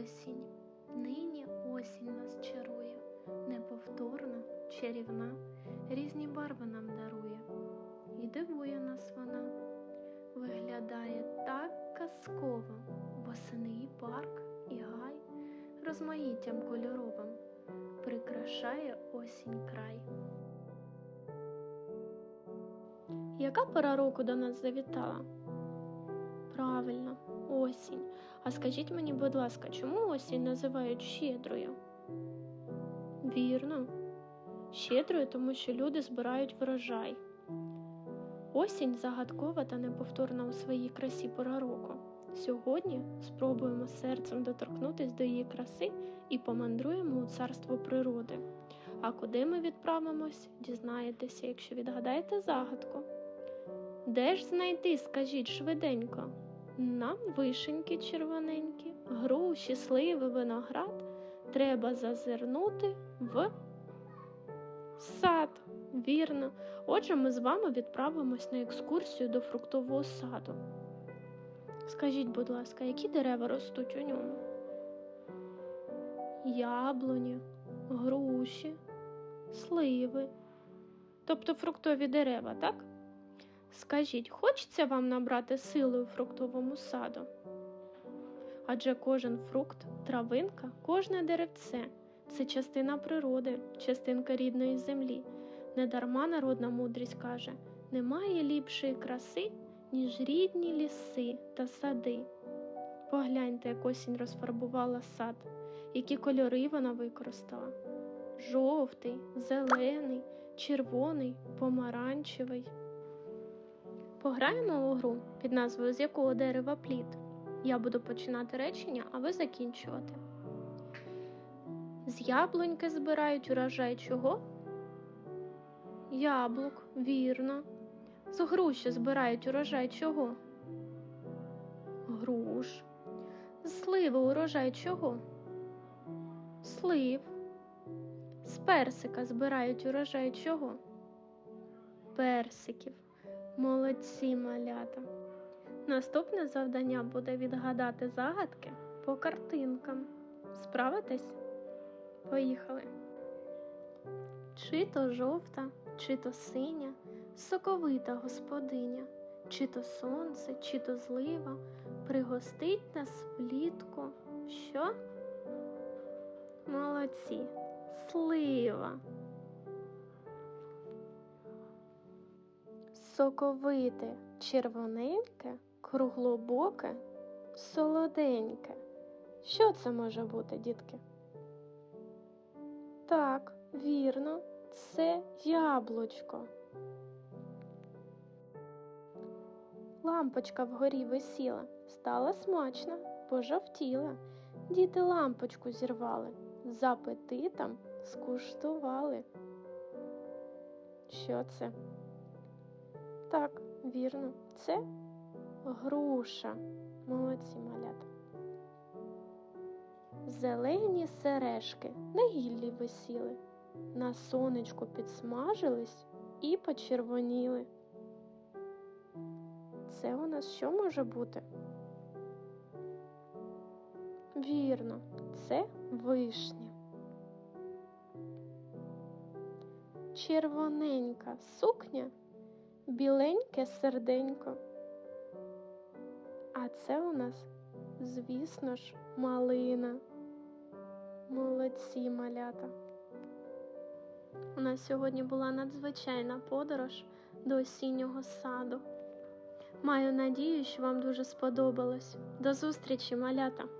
осінь. Нині осінь нас чарує, неповторна, чарівна, різні барви нам дарує, і дивує нас вона, виглядає так казково, восени і парк, і гай розмаїттям кольоровим прикрашає осінь край. Яка пора року до нас завітала? Правильно. А скажіть мені, будь ласка, чому осінь називають щедрою? Вірно, щедрою, тому що люди збирають врожай. Осінь загадкова та неповторна у своїй красі пора року. Сьогодні спробуємо серцем доторкнутись до її краси і помандруємо у царство природи. А куди ми відправимось, дізнаєтеся, якщо відгадаєте загадку. Де ж знайти, скажіть швиденько? Нам вишеньки червоненькі, груші, сливи, виноград треба зазирнути в сад. Вірно. Отже, ми з вами відправимось на екскурсію до фруктового саду. Скажіть, будь ласка, які дерева ростуть у ньому? Яблуні, груші, сливи, тобто фруктові дерева, так? Скажіть, хочеться вам набрати сили у фруктовому саду? Адже кожен фрукт, травинка, кожне деревце це частина природи, частинка рідної землі. Недарма народна мудрість каже: немає ліпшої краси, ніж рідні ліси та сади. Погляньте, як осінь розфарбувала сад, які кольори вона використала: жовтий, зелений, червоний, помаранчевий. Пограємо у гру під назвою З якого дерева плід. Я буду починати речення, а ви закінчувати. З яблуньки збирають урожай чого? Яблук, вірно. З груші збирають урожай чого? Груш. З сливи урожай чого? Слив. З персика збирають урожай чого? Персиків. Молодці малята. Наступне завдання буде відгадати загадки по картинкам. Справитесь? Поїхали. Чи то жовта, чи то синя, соковита господиня, чи то сонце, чи то злива, пригостить нас влітку. Що? Молодці, слива. Соковите, червоненьке, круглобоке, солоденьке. Що це може бути, дітки? Так, вірно, це яблучко. Лампочка вгорі висіла, стала смачна, пожовтіла. Діти лампочку зірвали, з апетитом скуштували. Що це? Так, вірно, це груша. Молодці малята. Зелені сережки на гіллі висіли, на сонечку підсмажились і почервоніли. Це у нас що може бути? Вірно, це вишня. Червоненька сукня, біленьке серденько. А це у нас, звісно ж, малина. Молодці малята. У нас сьогодні була надзвичайна подорож до осіннього саду. Маю надію, що вам дуже сподобалось. До зустрічі, малята!